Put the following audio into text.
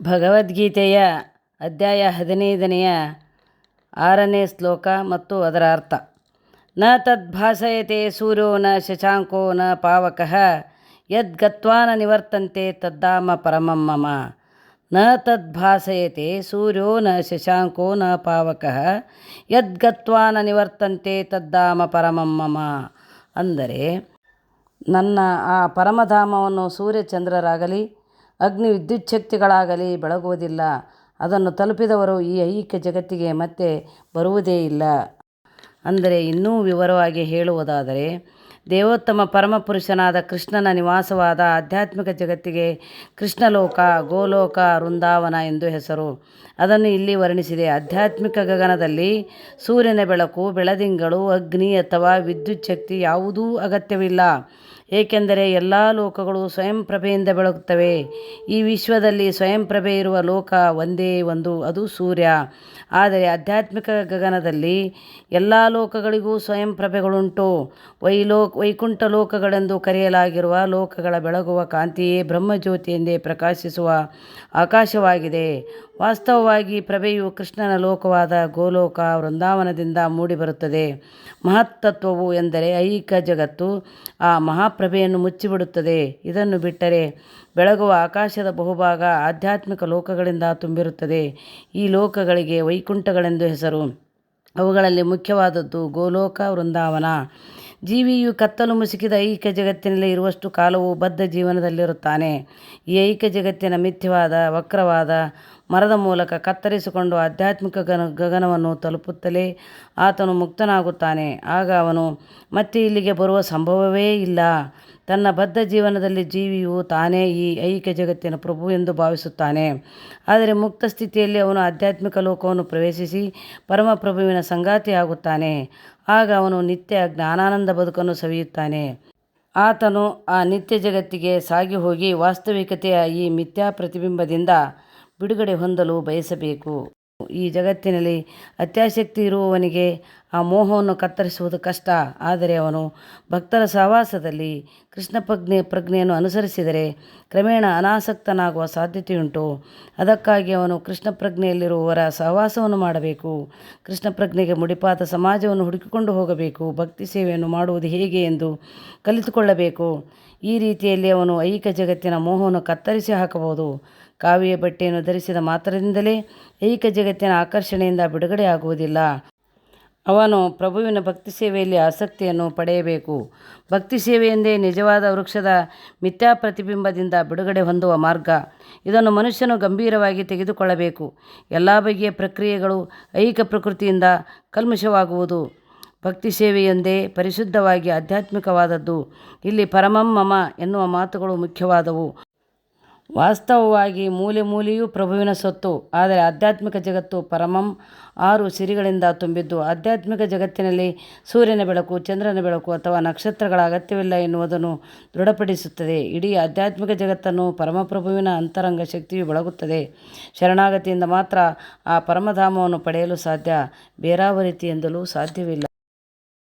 ಭಗವದ್ಗೀತೆಯ ಅಧ್ಯಾಯ ಹದಿನೈದನೆಯ ಆರನೇ ಶ್ಲೋಕ ಮತ್ತು ಅದರ ಅರ್ಥ. ನ ತದ್ಭಾಸಯತೆ ಸೂರ್ಯೋ ನ ಶಶಾಂಕೋ ನ ಪಾವಕಃ ಯದ್ಗತ್ವಾ ನ ನಿವರ್ತಂತೆ ತದ್ದಾಮ ಪರಮಂ ಮಮ ನ ತದ್ಭಾಸಯತೆ ಸೂರ್ಯೋ ನ ಶಶಾಂಕೋ ನ ಪಾವಕಃ ಯದ್ಗತ್ವಾ ನ ನಿವರ್ತಂತೆ ತದ್ದಾಮ ಪರಮಂ ಮಮ ಅಂದರೆ ನನ್ನ ಆ ಪರಮಧಾಮವನ್ನು ಸೂರ್ಯಚಂದ್ರರಾಗಲಿ ಅಗ್ನಿ ವಿದ್ಯುಚ್ಛಕ್ತಿಗಳಾಗಲಿ ಬೆಳಗುವುದಿಲ್ಲ. ಅದನ್ನು ತಲುಪಿದವರು ಈ ಐಹಿಕ ಜಗತ್ತಿಗೆ ಮತ್ತೆ ಬರುವುದೇ ಇಲ್ಲ. ಅಂದರೆ ಇನ್ನೂ ವಿವರವಾಗಿ ಹೇಳುವುದಾದರೆ, ದೇವೋತ್ತಮ ಪರಮಪುರುಷನಾದ ಕೃಷ್ಣನ ನಿವಾಸವಾದ ಆಧ್ಯಾತ್ಮಿಕ ಜಗತ್ತಿಗೆ ಕೃಷ್ಣಲೋಕ, ಗೋಲೋಕ, ವೃಂದಾವನ ಎಂದು ಹೆಸರು. ಅದನ್ನು ಇಲ್ಲಿ ವರ್ಣಿಸಿದೆ. ಆಧ್ಯಾತ್ಮಿಕ ಗಗನದಲ್ಲಿ ಸೂರ್ಯನ ಬೆಳಕು, ಬೆಳದಿಂಗಳು, ಅಗ್ನಿ ಅಥವಾ ವಿದ್ಯುಚ್ಛಕ್ತಿ ಯಾವುದೂ ಅಗತ್ಯವಿಲ್ಲ. ಏಕೆಂದರೆ ಎಲ್ಲ ಲೋಕಗಳು ಸ್ವಯಂ ಪ್ರಭೆಯಿಂದ ಬೆಳಗುತ್ತವೆ. ಈ ವಿಶ್ವದಲ್ಲಿ ಸ್ವಯಂ ಪ್ರಭೆ ಇರುವ ಲೋಕ ಒಂದೇ ಒಂದು, ಅದು ಸೂರ್ಯ. ಆದರೆ ಆಧ್ಯಾತ್ಮಿಕ ಗಗನದಲ್ಲಿ ಎಲ್ಲ ಲೋಕಗಳಿಗೂ ಸ್ವಯಂ ಪ್ರಭೆಗಳುಂಟು ವೈಲೋ, ವೈಕುಂಠ ಲೋಕಗಳೆಂದು ಕರೆಯಲಾಗಿರುವ ಲೋಕಗಳ ಬೆಳಗುವ ಕಾಂತಿಯೇ ಬ್ರಹ್ಮಜ್ಯೋತಿ ಎಂದೇ ಪ್ರಕಾಶಿಸುವ ಆಕಾಶವಾಗಿದೆ. ವಾಸ್ತವವಾಗಿ ಪ್ರಭೆಯು ಕೃಷ್ಣನ ಲೋಕವಾದ ಗೋಲೋಕ ವೃಂದಾವನದಿಂದ ಮೂಡಿಬರುತ್ತದೆ. ಮಹತ್ತತ್ವವು ಎಂದರೆ ಐಕ ಜಗತ್ತು. ಆ ಮಹಾಪ್ರಭೆಯನ್ನು ಮುಚ್ಚಿಬಿಡುತ್ತದೆ. ಇದನ್ನು ಬಿಟ್ಟರೆ ಬೆಳಗುವ ಆಕಾಶದ ಬಹುಭಾಗ ಆಧ್ಯಾತ್ಮಿಕ ಲೋಕಗಳಿಂದ ತುಂಬಿರುತ್ತದೆ. ಈ ಲೋಕಗಳಿಗೆ ವೈಕುಂಠಗಳೆಂದು ಹೆಸರು. ಅವುಗಳಲ್ಲಿ ಮುಖ್ಯವಾದದ್ದು ಗೋಲೋಕ, ವೃಂದಾವನ. ಜೀವಿಯು ಕತ್ತಲು ಮುಸುಕಿದ ಐಹಿಕ ಜಗತ್ತಿನಲ್ಲಿ ಇರುವಷ್ಟು ಕಾಲವು ಬದ್ಧ ಜೀವನದಲ್ಲಿರುತ್ತಾನೆ. ಈ ಐಹಿಕ ಜಗತ್ತಿನ ಮಿಥ್ಯವಾದ, ವಕ್ರವಾದ ಮರದ ಮೂಲಕ ಕತ್ತರಿಸಿಕೊಂಡು ಆಧ್ಯಾತ್ಮಿಕ ಗನ, ಗಗನವನ್ನು ತಲುಪುತ್ತಲೇ ಆತನು ಮುಕ್ತನಾಗುತ್ತಾನೆ. ಆಗ ಅವನು, ಮತ್ತೆ ಇಲ್ಲಿಗೆ ಬರುವ ಸಂಭವವೇ ಇಲ್ಲ. ತನ್ನ ಬದ್ಧ ಜೀವನದಲ್ಲಿ ಜೀವಿಯು ತಾನೇ ಈ ಐಕ್ಯ ಜಗತ್ತಿನ ಪ್ರಭು ಎಂದು ಭಾವಿಸುತ್ತಾನೆ. ಆದರೆ ಮುಕ್ತ ಸ್ಥಿತಿಯಲ್ಲಿ ಅವನು ಆಧ್ಯಾತ್ಮಿಕ ಲೋಕವನ್ನು ಪ್ರವೇಶಿಸಿ ಪರಮಪ್ರಭುವಿನ ಸಂಗಾತಿಯಾಗುತ್ತಾನೆ. ಆಗ ಅವನು ನಿತ್ಯ ಜ್ಞಾನಾನಂದ ಬದುಕನ್ನು ಸವಿಯುತ್ತಾನೆ. ಆತನು ಆ ನಿತ್ಯ ಜಗತ್ತಿಗೆ ಸಾಗಿ ಹೋಗಿ ವಾಸ್ತವಿಕತೆಯ ಈ ಮಿಥ್ಯಾ ಪ್ರತಿಬಿಂಬದಿಂದ ಬಿಡುಗಡೆ ಹೊಂದಲು ಬಯಸಬೇಕು. ಈ ಜಗತ್ತಿನಲ್ಲಿ ಅತ್ಯಾಸಕ್ತಿ ಇರುವವನಿಗೆ ಆ ಮೋಹವನ್ನು ಕತ್ತರಿಸುವುದು ಕಷ್ಟ. ಆದರೆ ಅವನು ಭಕ್ತರ ಸಹವಾಸದಲ್ಲಿ ಕೃಷ್ಣ ಪ್ರಜ್ಞೆ, ಪ್ರಜ್ಞೆಯನ್ನು ಅನುಸರಿಸಿದರೆ ಕ್ರಮೇಣ ಅನಾಸಕ್ತನಾಗುವ ಸಾಧ್ಯತೆಯುಂಟು. ಅದಕ್ಕಾಗಿ ಅವನು ಕೃಷ್ಣ ಪ್ರಜ್ಞೆಯಲ್ಲಿರುವವರ ಸಹವಾಸವನ್ನು ಮಾಡಬೇಕು. ಕೃಷ್ಣ ಪ್ರಜ್ಞೆಗೆ ಮುಡಿಪಾದ ಸಮಾಜವನ್ನು ಹುಡುಕಿಕೊಂಡು ಹೋಗಬೇಕು. ಭಕ್ತಿ ಸೇವೆಯನ್ನು ಮಾಡುವುದು ಹೇಗೆ ಎಂದು ಕಲಿತುಕೊಳ್ಳಬೇಕು. ಈ ರೀತಿಯಲ್ಲಿ ಅವನು ಐಕ ಜಗತ್ತಿನ ಮೋಹವನ್ನು ಕತ್ತರಿಸಿ ಹಾಕಬಹುದು. ಕಾವಿಯ ಬಟ್ಟೆಯನ್ನು ಧರಿಸಿದ ಮಾತ್ರದಿಂದಲೇ ಐಹಿಕ ಜಗತ್ತಿನ ಆಕರ್ಷಣೆಯಿಂದ ಬಿಡುಗಡೆ ಆಗುವುದಿಲ್ಲ ಅವನು ಪ್ರಭುವಿನ ಭಕ್ತಿ ಸೇವೆಯಲ್ಲಿ ಆಸಕ್ತಿಯನ್ನು ಪಡೆಯಬೇಕು. ಭಕ್ತಿ ಸೇವೆಯೆಂದೇ ನಿಜವಾದ ವೃಕ್ಷದ ಮಿಥ್ಯಾ ಪ್ರತಿಬಿಂಬದಿಂದ ಬಿಡುಗಡೆ ಹೊಂದುವ ಮಾರ್ಗ. ಇದನ್ನು ಮನುಷ್ಯನು ಗಂಭೀರವಾಗಿ ತೆಗೆದುಕೊಳ್ಳಬೇಕು. ಎಲ್ಲ ಬಗೆಯ ಪ್ರಕ್ರಿಯೆಗಳು ಐಕ ಪ್ರಕೃತಿಯಿಂದ ಕಲ್ಮಶವಾಗುವುದು. ಭಕ್ತಿ ಸೇವೆಯೊಂದೇ ಪರಿಶುದ್ಧವಾಗಿ ಆಧ್ಯಾತ್ಮಿಕವಾದದ್ದು. ಇಲ್ಲಿ ಪರಮಂ ಮಮ ಎನ್ನುವ ಮಾತುಗಳು ಮುಖ್ಯವಾದವು. ವಾಸ್ತವವಾಗಿ ಮೂಲೆ ಮೂಲೆಯೂ ಪ್ರಭುವಿನ ಸೊತ್ತು, ಆದರೆ ಆಧ್ಯಾತ್ಮಿಕ ಜಗತ್ತು ಪರಮಂ ಆರು ಸಿರಿಗಳಿಂದ ತುಂಬಿದ್ದು, ಆಧ್ಯಾತ್ಮಿಕ ಜಗತ್ತಿನಲ್ಲಿ ಸೂರ್ಯನ ಬೆಳಕು, ಚಂದ್ರನ ಬೆಳಕು ಅಥವಾ ನಕ್ಷತ್ರಗಳ ಅಗತ್ಯವಿಲ್ಲ ಎನ್ನುವುದನ್ನು ದೃಢಪಡಿಸುತ್ತದೆ. ಇಡೀ ಆಧ್ಯಾತ್ಮಿಕ ಜಗತ್ತನ್ನು ಪರಮಪ್ರಭುವಿನ ಅಂತರಂಗ ಶಕ್ತಿಯು ಬೆಳಗುತ್ತದೆ. ಶರಣಾಗತಿಯಿಂದ ಮಾತ್ರ ಆ ಪರಮಧಾಮವನ್ನು ಪಡೆಯಲು ಸಾಧ್ಯ. ಬೇರಾವ ರೀತಿಯಿಂದಲೂ ಸಾಧ್ಯವಿಲ್ಲ.